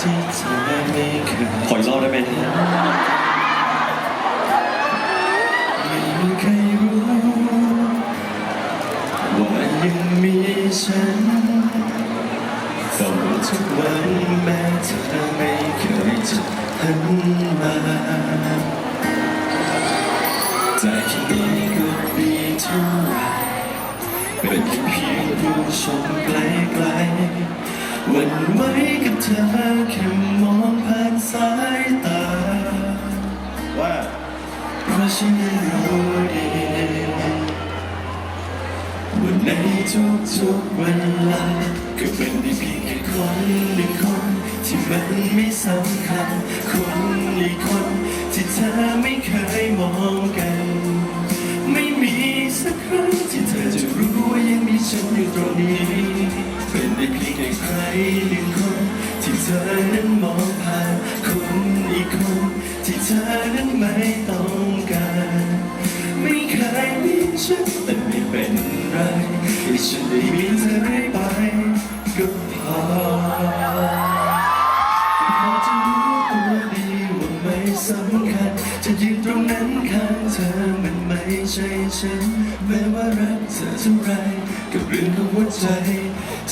ที่ที่เธอไม่เคยขออีกรอบได้ไหมไม่มีใครรู้ว่ายังมีฉันเฝ้าทุกวันแม้เธอไม่เคยจะหันมาแต่ที่นี้ก็ดีเท่าไหรเป็นแค่เพียงผู้ชมไกลๆห วันไหวกับเธอแค่มองผ่านสายตา ว่าเพราะฉันรู้ดีว่าในทุกๆเวลาก็เป็นได้เพียงแค่คนหนึ่งคนที่มันไม่สำคัญ คนอีกคนที่เธอไม่เคยมองกัน ไม่มีสักครั้งที่เธอจะรู้ว่ายังมีฉันอยู่ตรงนี้ หนึ่งคน ที่เธอนั้นมองผ่านคนอีกคน ที่เธอนั้นไม่ต้องการ ไม่เคยมีฉันแต่ไม่เป็นไรให้ฉันได้มีเธอไปก็พอพอจะรู้ตัวดีว่าไม่สำคัญ จะยืนตรงนั้นข้างเธอมันไม่ใช่ฉันแม้ว่ารักเธอเท่าไรกับเรื่องของหัวใจ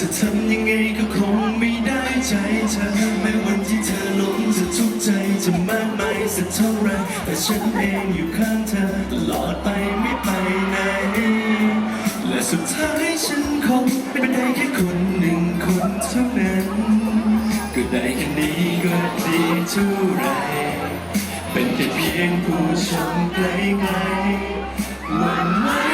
จะทำยังไงก็คงไม่ได้ใจเธอแม้วันที่เธอหลงจะทุกข์ใจจะมากมายสักเท่าไรแต่ฉันเองอยู่ข้างเธอตลอดไปไม่ไปไหนและสุดท้ายฉันคงเป็นได้แค่คนหนึ่งคนเท่านั้นก็ได้แค่นี้ก็ดีเท่าไรเป็นแค่เพียงผู้ชมไกลๆวันไห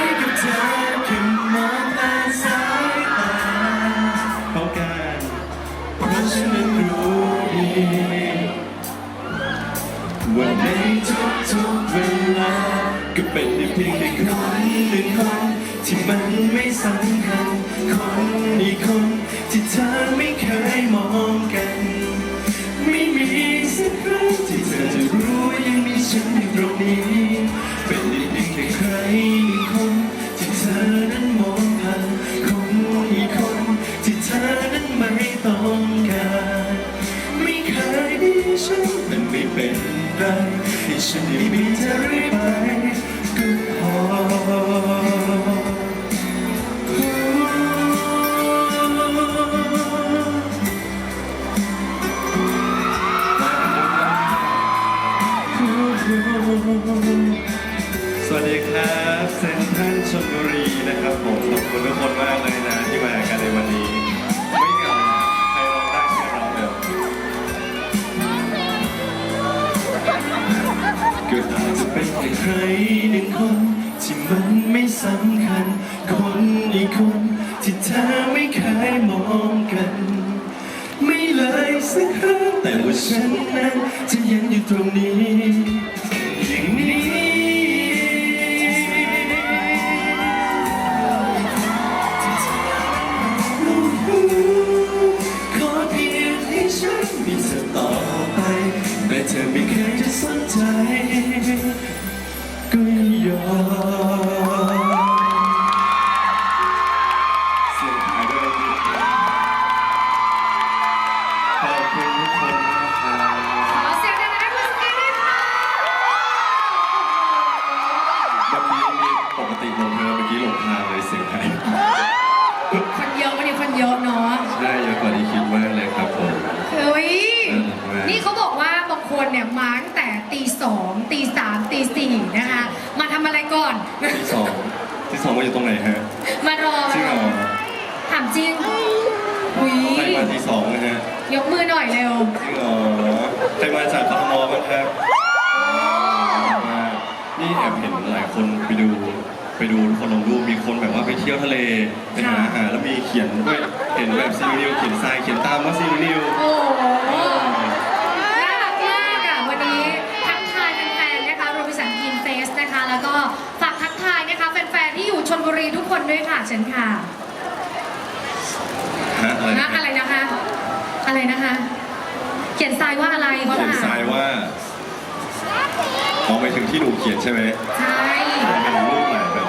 หนึ่งคนหนึ่งคนที่มันไม่สำคัญคนอีกคน บุรีนะครับผมขอบคุณทุกคนมากเลยนะที่มากันในวันนี้ไม่เหงานะใครร้องได้ใครร้องเร็วก็อาจจะเป็นแค่ใครหนึ่งคนที่มันไม่สำคัญ คนอีกคนที่เธอไม่เคยมองกัน ไม่เลยสักครั้งแต่ว่าฉันนั้นจะยังอยู่ตรงนี้ ก็ย อหน่อยเร็วจริงเหรอใครมาจากกทมบ้างครับมานี่แอบเห็นหลายคนไปดูไปดูทุกคนลงรูปมีคนแบบว่าไปเที่ยวทะเลไปหาอาหารแล้วมีเขียนด้วยเห็นแบบซีนิวเขียนทรายเขียนตามว่าซีนิวโอ้โหน่ารักมากอะวันนี้ทักทายแฟนๆนะคะโรบิสันกินเฟสนะคะ แล้วก็ฝากทักทายนะคะแฟนๆที่อยู่ชนบุรีทุกคนด้วยค่ะเชิญค่ะฮะอะไรนะนะอะไรนะคะ อะไรนะคะ เขียนทรายว่าอะไรเขาเขียนถามทรายว่ามองไปถึงที่หนูเขียนใช่ไหมใช่เป็นรูปไหนแบบ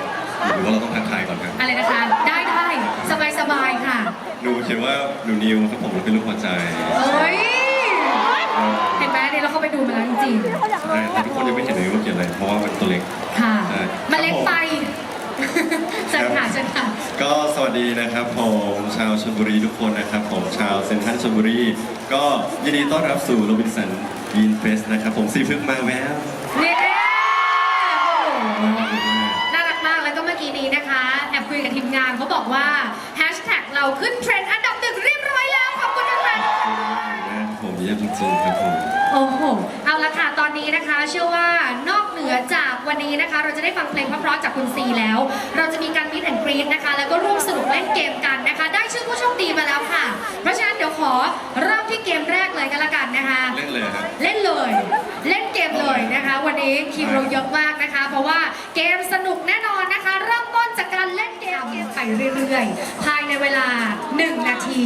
หรือว่าเราต้องทักทายก่อนครับอะไรนะคะ ได้ได้สบายสบายๆค่ะ หนูเขียนว่าหนูนิวครับผมแล้วเป็นรูปหัวใจเฮ้ยเออเห็นไหมเนี่ยเราเข้าไปดูมาแล้วจริงใช่แต่ทุกคนยังไม่เห็นเลยว่าเขียนอะไรเพราะว่ามันตัวเล็กๆค่ะใช่มันเล็กไป เชิญค่ะเชิญค่ะ ก็สวัสดีนะครับผมชาวชลบุรีทุกคนนะครับผมชาวเซนทรัลชลบุรี ก็ยินดีต้อนรับสู่โรบินสันยีนเฟสนะครับผมซีพึ่งมาแววเนี่ยโอ้โหน่ารักมากแล้วก็เมื่อกี้นี้นะคะ แอบคุยกับทีมงานเขาบอกว่าแฮชแท็กเราขึ้นเทรนด์อันดับหนึ่งเรียบ ยากจริงๆครับผม โอ้โห เอาละค่ะ ตอนนี้นะคะ เชื่อว่านอกเหนือจากวันนี้นะคะ เราจะได้ฟังเพลงเพราะๆจากคุณซีแล้ว เราจะมีการมิดแอนกรีดนะคะ แล้วก็ร่วมสนุกเล่นเกมกันนะคะ ได้ชื่อผู้โชคดีมาแล้วค่ะ เพราะฉะนั้นเดี๋ยวขอเริ่ม ที่เกมแรกเลยกันละกันนะคะ เล่นเลยครับ เล่นเลย เล่นเกมเลยนะคะ วันนี้คิวเราเยอะมากนะคะ เพราะว่าเกมสนุกแน่นอนนะคะ เริ่มต้นจากการเล่นเกมไปเรื่อยๆ ภายในเวลา 1 นาที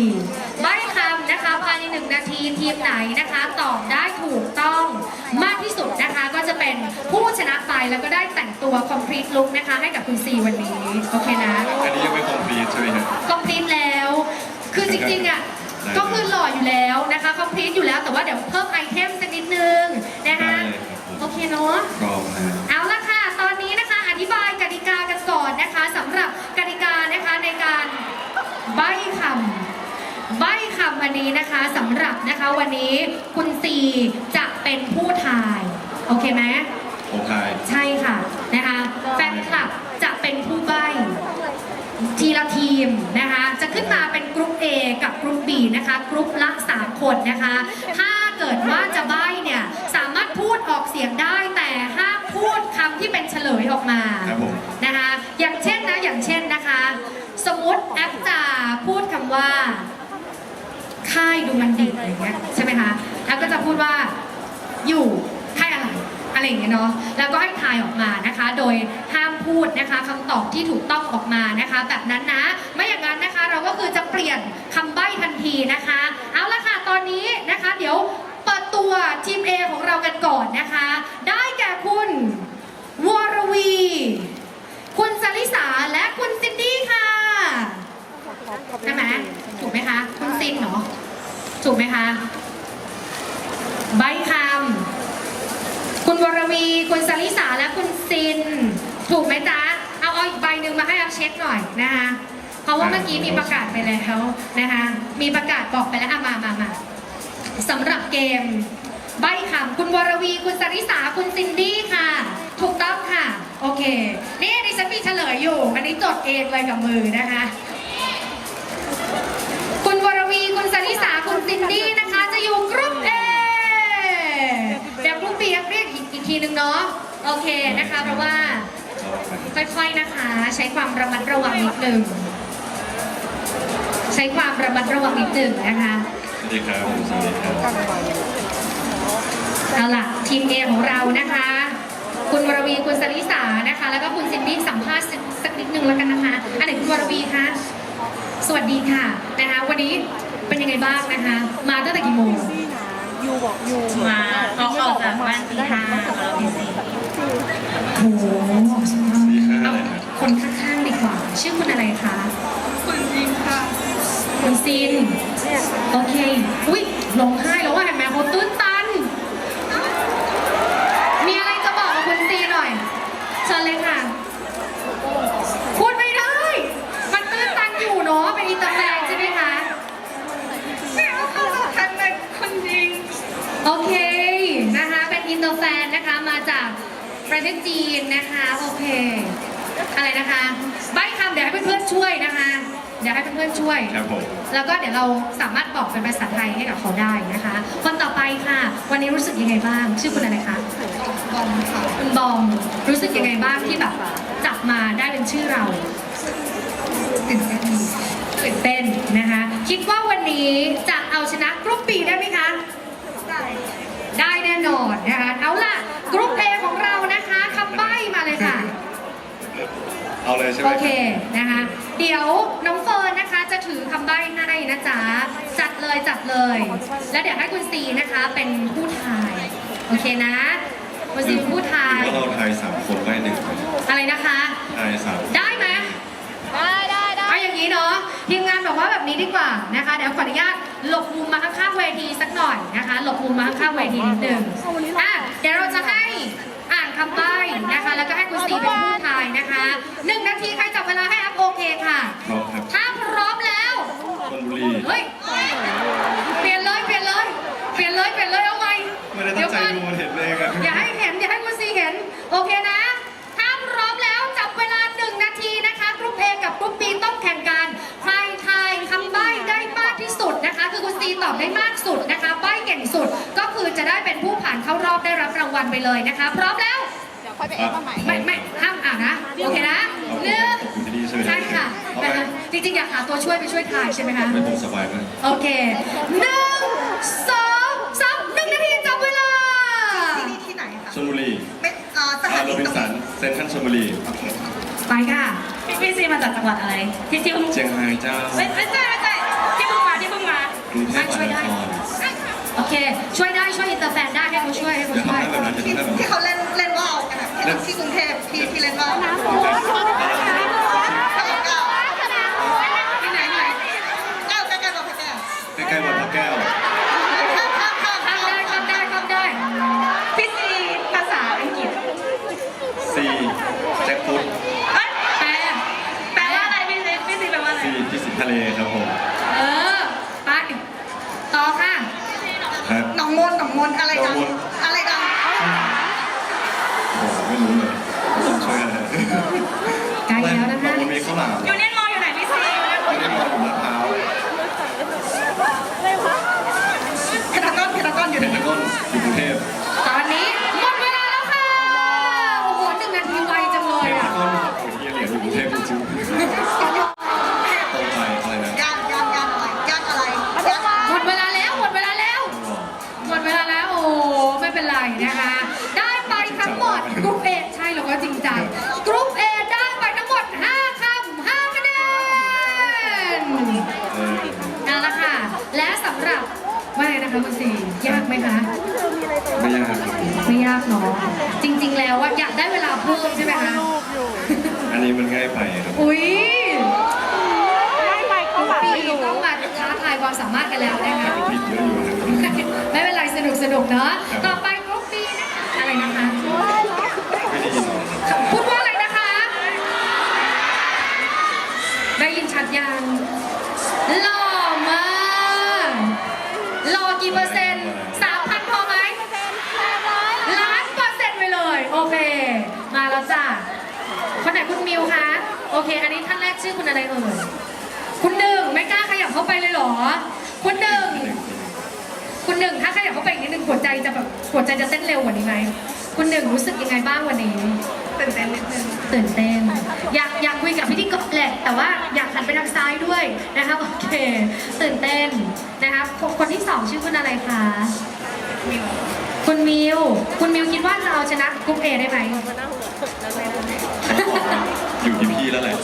ใบ้คำนะคะภายใน 1 นาทีทีมไหนนะคะ ตอบได้ถูกต้องมากที่สุดนะคะก็จะเป็นผู้ชนะไปแล้วก็ได้แต่งตัว complete look นะคะ ให้กับคุณซีวันนี้ โอเคนะ อันนี้ยังไม่คอมพลีทใช่ไหมครับ complete แล้ว คือจริงๆอะ ได้ก็คือหล่ออยู่แล้วนะคะ complete อยู่แล้วแต่ว่าเดี๋ยวเพิ่มไอเทมสักนิดนึงนะคะได้เลยครับผมโอเคเนาะ พร้อมนะเอาละค่ะ ตอนนี้นะคะ อธิบายกติกากันก่อนนะคะสำหรับกติกานะคะในการใบ้คำใบ้คำวันนี้นะคะสำหรับนะคะวันนี้คุณซีจะเป็นผู้ทาย โอเคไหม โอเค ใช่ นะคะกรุ๊ปละ3คนนะคะ ถ้าเกิดว่าจะใบ้เนี่ยสามารถพูดออกเสียงได้แต่ห้ามพูดคำที่เป็นเฉลยออกมาครับผม นะคะ อย่างเช่นนะอย่างเช่นนะคะ สมมติแอปจะพูดคำว่า ค่ายดูมันดีอะไรเงี้ยใช่ไหมคะแล้วก็จะพูดว่าอยู่ค่ายอะไรอะไรอย่างเงี้ยเนาะแล้วก็ให้ทายออกมานะคะ โดยห้าม พูดนะคะคำตอบที่ถูกต้องออกมานะคะ แบบนั้นนะไม่อย่างนั้นนะคะ เราก็คือจะเปลี่ยนคำใบ้ทันทีนะคะ เอาละค่ะตอนนี้นะคะ เดี๋ยวเปิดตัวทีม A ของเรากันก่อนนะคะ ได้แก่คุณวรวี คุณสลิสาและคุณซินดี้ค่ะใช่ไหมถูกไหมคะ คุณซินเนาะถูกไหมคะใบคำคุณวรวี คุณสลิสาและคุณซิน ถูกไหมจ๊ะ เอาเอาอีกใบหนึ่งมาให้อัพเช็คหน่อยนะคะเพราะว่าเมื่อกี้มีประกาศไปแล้วนะคะมีประกาศบอกไปแล้วอะมามามาสำหรับเกม ใบคำคุณวรวีคุณสริสาคุณซินดี้ค่ะ ถูกต้องค่ะ โอเค นี่ดิฉันมีเฉลยอยู่ อันนี้จดเองเลยกับมือนะคะ คุณวรวีคุณสริสาคุณซินดี้นะคะ จะอยู่กรุ๊ปเอเดี๋ยวกรุ๊ปบีเรียกอีกอีกทีหนึ่งเนาะโอเคนะคะเพราะว่า ค่อยๆนะคะ ใช้ความระมัดระวังนิดหนึ่งใช้ความระมัดระวังนิดหนึ่งนะคะสวัสดีครับผมสวัสดีครับเอาล่ะทีม A ของเรานะคะ คุณวรวีคุณสลิสานะคะ แล้วก็คุณซินดี้สัมภาษณ์สักสักนิดนึงแล้วกันนะคะอันไหนคุณวรวีคะสวัสดีค่ะนะคะ วันนี้เป็นยังไงบ้างนะคะ มาตั้งแต่กี่โมง ยูบอกยูมาออกออกจากบ้านตีห้าของเราตีสี่โอ้โหดีค่ะเอาคนข้างๆดีกว่า ชื่อคุณอะไรคะ คุณจริงค่ะ คุณซินเนี่ยโอเค อุ้ยร้องไห้แล้วว่าเห็นไหมเขาตื้นตัน มีอะไรจะบอกกับคุณซีหน่อย เชิญเลย โอเคนะคะเป็นอินเตอร์แฟนนะคะมาจากประเทศจีนนะคะโอเค อะไรนะคะใบ้คำเดี๋ยวให้เพื่อนๆช่วยนะคะเดี๋ยวให้เพื่อนๆช่วย ครับผม แล้วก็เดี๋ยวเราสามารถบอกเป็นภาษาไทยให้กับเขาได้นะคะ คนต่อไปค่ะ วันนี้รู้สึกยังไงบ้าง ชื่อคุณอะไรคะบอมค่ะคุณบอมรู้สึกยังไงบ้างที่แบบจับมาได้เป็นชื่อเราตื่นเต้นตื่นเต้นนะคะ คิดว่าวันนี้จะเอาชนะกรุ๊ปปีได้ไหมคะได้ ได้แน่นอนนะคะเอาล่ะกรุ๊ปเอของเรานะคะคำใบ้มาเลยค่ะ เอาเลยใช่ไหมโอเคนะคะ เดี๋ยวน้องเฟิร์นนะคะจะถือคำใบ้ให้นะจ๊ะจัดเลยจัดเลย แล้วเดี๋ยวให้คุณซีนะคะเป็นผู้ทาย โอเคนะ คุณซีเป็นผู้ทาย ว่าเราทายสามคนไม่หนึ่งอะไรนะคะ ทายสาม ได้ไหมได้ได้ได้ เอาอย่างนี้เนาะทีมงานบอกว่าแบบนี้ดีกว่านะคะเดี๋ยวขออนุญาตหลบมุมมาข้างๆเวทีสักหน่อยนะคะ หลบมุมมาข้างๆเวทีนิดนึงอะเดี๋ยวเราจะให้อ่านคำใบ้นะคะ แล้วก็ให้คุณซีเป็นผู้ทายนะคะหนึ่งนาทีใครจับเวลาให้อัพโอเคค่ะพร้อมครับถ้าพร้อมแล้วชลบุรีเฮ้ยเปลี่ยนเลยเปลี่ยนเลยเปลี่ยนเลยเปลี่ยนเลยเอาไงไม่ได้ตั้งใจดูมันเห็นเลยครับอย่าให้เห็นอย่าให้คุณซีเห็นโอเคนะ อคุณซีตอบได้มากสุดนะคะใบ้เก่งสุดก็คือจะได้เป็นผู้ผ่านเข้ารอบได้รับรางวัลไปเลยนะคะ พร้อมแล้ว เดี๋ยวค่อยไปเอ็กซ์มาใหม่ ไม่ไม่ห้ามอ่านนะ โอเคนะหนึ่งขอบคุณที่นี่ใช่ไหมใช่ค่ะเอาไปนะคะจริงๆอยากหาตัวช่วยไปช่วยทายใช่ไหมคะ ไม่ตรงสบายมากโอเคหนึ่งสองสามหนึ่งนาทีจับเวลา ที่นี่ที่ไหนคะชลบุรีไม่เอ่อสถาอ่าโรนีบินตรงสันนี้เซนทรัลชลบุรีโอเคค่ะไปค่ะ พี่พี่ซีมาจากจังหวัดอะไรที่ที่เพิ่งเชียงรายเจ้า ไม่ไม่ใช่ไม่ใช่ที่เพิ่งมา ที่เพิ่วยได้ โอเค ช่วยได้ช่วยอินเตอร์แฟนได้ามารถกันแล้วนะคะผิดเยอะอยู่นะไม่เป็นไรสนุกสนุกเนาะต่อไปกรุ๊ปบีนะคะอะไรนะคะไม่ได้ยินพูดว่าอะไรนะคะ ได้ยินชัดยังหล่อมากหล่อกี่เปอร์เซ็นต์สามพันพอไหมล้านเปอร์เซ็นต์ไปเลย โอเค มาแล้วจ้ะคนไหนคุณมิวคะโอเค อันนี้ท่านแรกชื่อคุณอะไรเอ่ย เข้าไปเลยเหรอ คุณหนึ่ง คุณหนึ่งถ้าขยับเข้าไปอีกนิดนึงหัวใจจะแบบหัวใจจะเต้นเร็วกว่านี้ไหมคุณหนึ่งรู้สึกยังไงบ้างวันนี้ ตื่นเต้นนิดนึงตื่นเต้น อยากอยากคุยกับพิธีกรแหละแต่ว่าอยากหันไปทางซ้ายด้วยนะคะโอเค ตื่นเต้นนะคะคนคนที่สองชื่อคุณอะไรคะคุณมิวคุณมิวคิดว่าจะเอาชนะกรุ๊ปเอได้ไหมเขาบอกว่าอยู่ที่พี่แล้วแหละ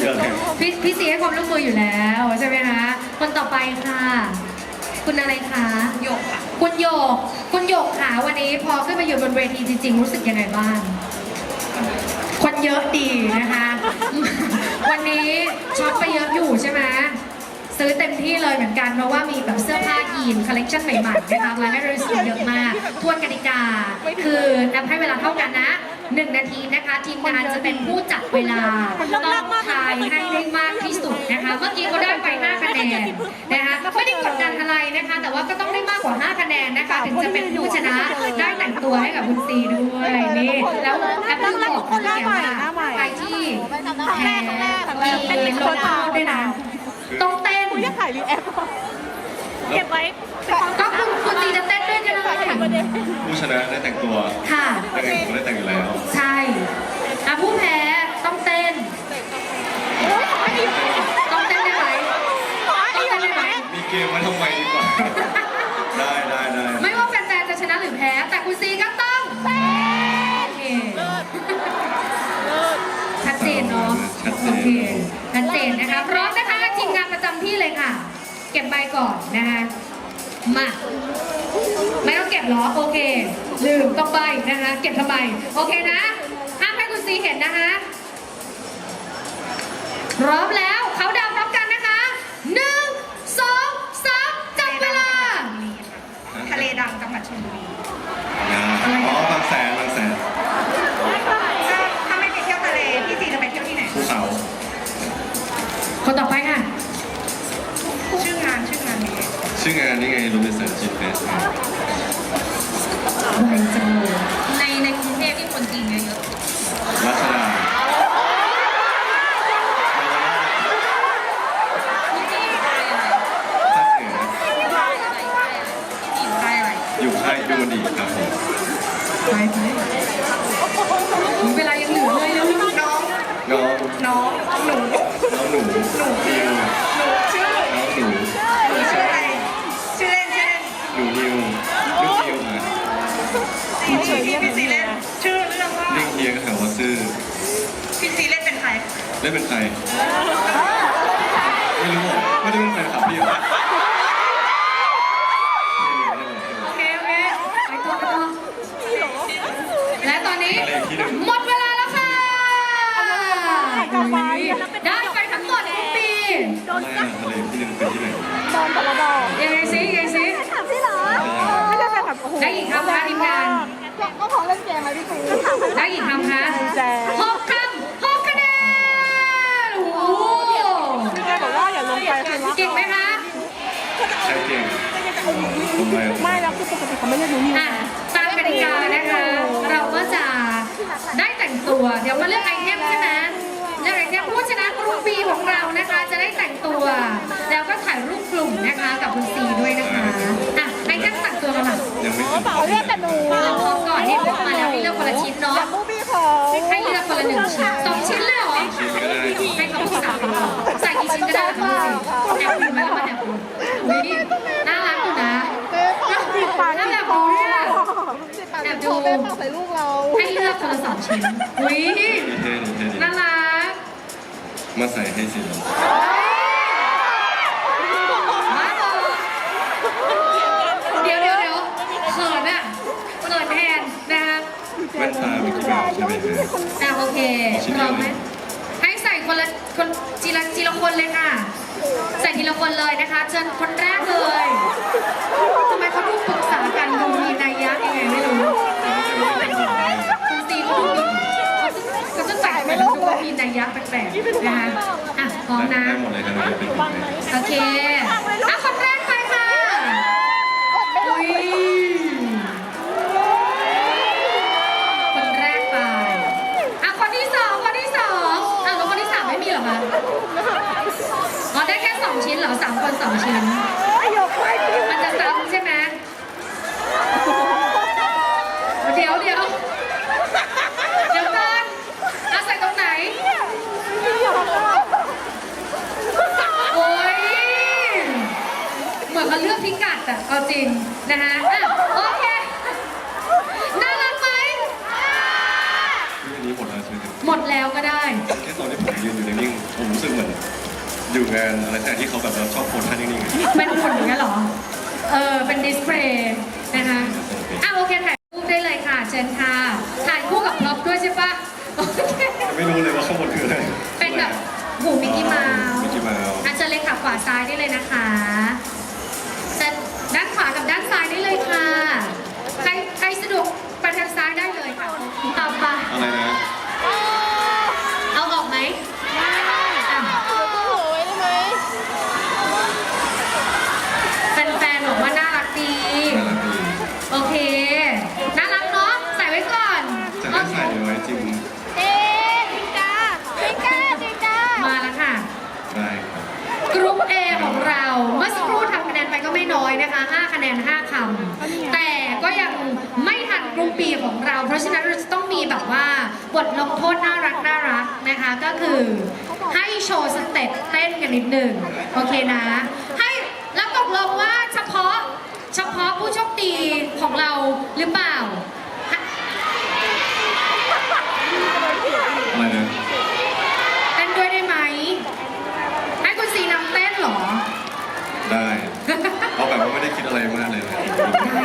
ใช่ไหมพี่เสียเลยพี่พี่ซีให้ความร่วมมืออยู่แล้วใช่ไหมคะ คนต่อไปค่ะ คุณอะไรคะหยกค่ะ คุณหยก คุณหยกค่ะวันนี้พอขึ้นมาอยู่บนเวทีจริงๆรู้สึกยังไงบ้าง คนเยอะดีนะคะ วันนี้ช็อปไปเยอะอยู่ใช่ไหม ซื้อเต็มที่เลยเหมือนกันเพราะว่ามีแบบเสื้อผ้ายีนคอลเลกชันใหม่ๆนะคะมาให้เราซื้อเยอะมากทวนกติกา คือแอปให้เวลาเท่ากันนะหนึ่งนาทีนะคะ ทีมงานจะเป็นผู้จัดเวลาต้องทายให้ได้มากที่สุดนะคะเมื่อกี้เขาได้ไป5คะแนนนะคะไม่ได้กดดันอะไรนะคะ แต่ว่าก็ต้องได้มากกว่า5คะแนนนะคะถึงจะเป็นผู้ชนะได้แต่งตัวให้กับคุณซีด้วยนี่แล้วแอปเพิ่งบอกคนะว่าใครที่แพ้มีลดโทษด้วยนะต้องเต้น ยากถ่ายรีแอปเก็บไว้ก็คุณคุณซีจะเต้นด้วยกันเลยผู้ชนะได้แต่งตัวค่ะได้แต่งตัวได้แต่งอยู่แล้ว ใช่อะผู้แพ้ต้องเต้นต้องเต้นได้ไหมต้องเต้นได้ไหมมีเกมไว้ทำไมดีกว่า ได้ได้ได้ไม่ว่าแฟนๆจะชนะหรือแพ้ แต่คุณซีก็ต้องเต้นโอเคชัดเจนเนาะชัดเจโอนเค ชัดเจนนะคะพร้อมนะคะ ทีมงานประจำที่เลยค่ะ เก็บใบก่อนนะคะมาไม่ต้องเก็บเหรอโอเค ลืมต้องใบนะคะ เก็บทำไมโอเคนะห้ามให้คุณซีเห็นนะคะพร้อมแล้วเขาดาวพร้อมกันนะคะหนึ่งสองสามจับเวลา ทะเลดังจังหวัดชลบุรีงานอ๋อบางแสนบางแสน ชื่องานนี่ไงโรบินสันจีนเฟสไวจังเลยในในกรุงเทพที่คนจีนเยอะรัชดาๆที่นี่ใครอะไรภาคเหนือที่จีนใครอะไรอยู่ค่ายดูมันดีครับผมไปไปเวลายังเหลือเลยนะน้องน้องน้องหนูน้องหนูนิว ที่ที่พี่ซีเล่นชื่อเรื่องว่าเรียกเฮียก็ถามว่าซื่อพี่ซีเล่นเป็นใครเล่นเป็นใครไม่รู้อะไม่ได้เป็นแฟนคลับพี่หรอโอเคโอเคไปตัวไปตัวและตอนนี้ทะเลที่หนึ่งหมดเวลาแล้วค่ะได้ไปทั้งหมดทุกปีไม่อะทะเลที่หนึ่งเป็นที่ไหนโดนแต่ละดอกยังไงซิยังไงซิถามพี่เหรอไม่ใช่แฟนคลับโอ้โหได้กี่คำคะทีมงาน ก็พอเล่นเกมไหมพี่ครูได้กี่คำคะแจหกคำหกคะแนน โอ้โหพี่แกบอกว่าอย่าลงไปคือว่าเก่งไหมคะ ใช่เก่งผมไม่ไม่แล้วคือปกติเขาไม่เรียกหนูนี่อะตามกติกานะคะ เราก็จะได้แต่งตัว เดี๋ยวมาเลือกไอเทมใช่ไหมเลือกไอเทมผู้ชนะกลุ่มปีของเรานะคะ จะได้แต่งตัว แล้วก็ถ่ายรูปกลุ่มนะคะกับคุณซีด้วยนะคะอะ ไอเทมแต่งตัวกันหน่อยยังไม่ถึงเปล่าเรียกแต่หนูเอาพร้อมก่อนที่พกมาแล้วพี่เลือกคนละชิ้นเนาะบูบี้ขอให้เลือกคนละหนึ่งชิ้นสองชิ้นเลยเหรอชิ้นก็ได้ให้เขาสาวไปก่อนใส่กี่ชิ้นก็ได้ค่ะแอบดูไหมแล้วมันแอบดูนี่น่ารักอยู่นะปิดปากแล้วปิแบบดูเนี่ยปิดปากปิดคอเต้นใส่ลูกเราให้เลือกคนละสองชิ้นอุ้ยที่น่ารักมาใส่ให้สิ แว่นตาเมื่อกี้แบบใช่ไหมฮะอะโอเคพร้อมไหมให้ใส่คนละคนทีละทีละคนเลยค่ะ ใส่ทีละคนเลยนะคะ เชิญคนแรกเลยทำไมเขาดูปรึกษากันดูมีนัยยะยังไงไม่รู้คุณซีเขาดูมีเขาจะใส่ไปดูว่ามีนัยยะแปลกๆนะคะอะพร้อมนะได้หมดเลยครับเราจะเป็นคนไหน โอเคอะคนแรกไปค่ะอุ้ยคนแรกไปอะคนที่สองคนที่สองอะแล้วคนที่สามไม่มีเหรอคะอ๋อได้แค่ สองชิ้นเหรอสามคนสองชิ้นหยกไปดิมันจะซ้ำใช่ไหมเดี๋ยวเดี๋ยวเดี๋ยวก่อนอาใส่ตรงไหน โอ้ย เหมือนเขาเลือกพิกัดอะเอาจริงนะฮะอะโอเค น่ารักไหมอันนี้หมดแล้วใช่ไหมครับหมดแล้วก็ได้ แค่ตอนที่ผมยืนอยู่นิ่งๆผมรู้สึกเหมื อนอยู่งานอะไรแต่ที่เขาแบบเราชอบโพสท่านิ่งๆ เป็นหุ่นอย่างเงี้ยเหรอ เออ เป็นดิสเพลย์นะคะ อะโอเคถ่ายรูปได้เลยค่ะ เชิญค่ะ ถ่ายคู่กับพร็อพด้วยใช่ปะโอเค ไม่รู้เลยว่าข้างบนคืออะไรเป็นแบบหูมิกกี้เมาส์มิกกี้เมาส์อะเชิญเลยค่ะขวาซ้ายได้เลยนะคะ อยนะคะ 5 คะแนน 5คำแต่ก็ยังไม่ทันกรุ๊ป B ของเรา เพราะฉะนั้นเราจะต้องมีแบบว่าบทลงโทษน่ารักน่ารักนะคะ ก็คือให้โชว์สเต็ปเต้นกันนิดหนึ่งโอเคนะ ให้แล้วตกลงว่าเฉพาะเฉพาะผู้โชคดีของเราหรือเปล่า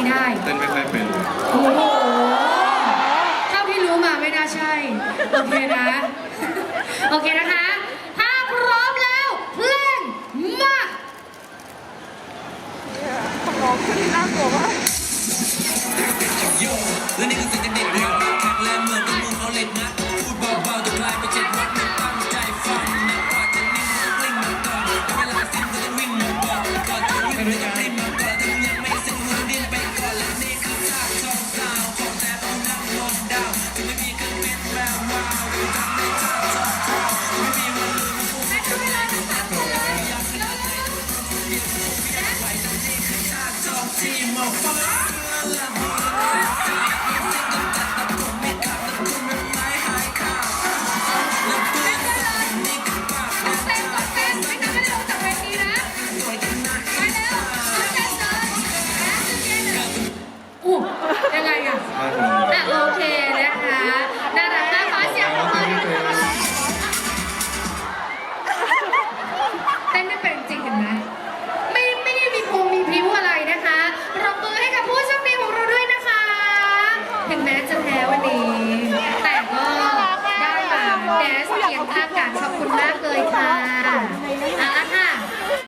ได้ เต้นไม่ค่อยเป็นโอ้โหเท่าที่รู้มาไม่น่าใช่ โอเคนะ โอเคนะคะ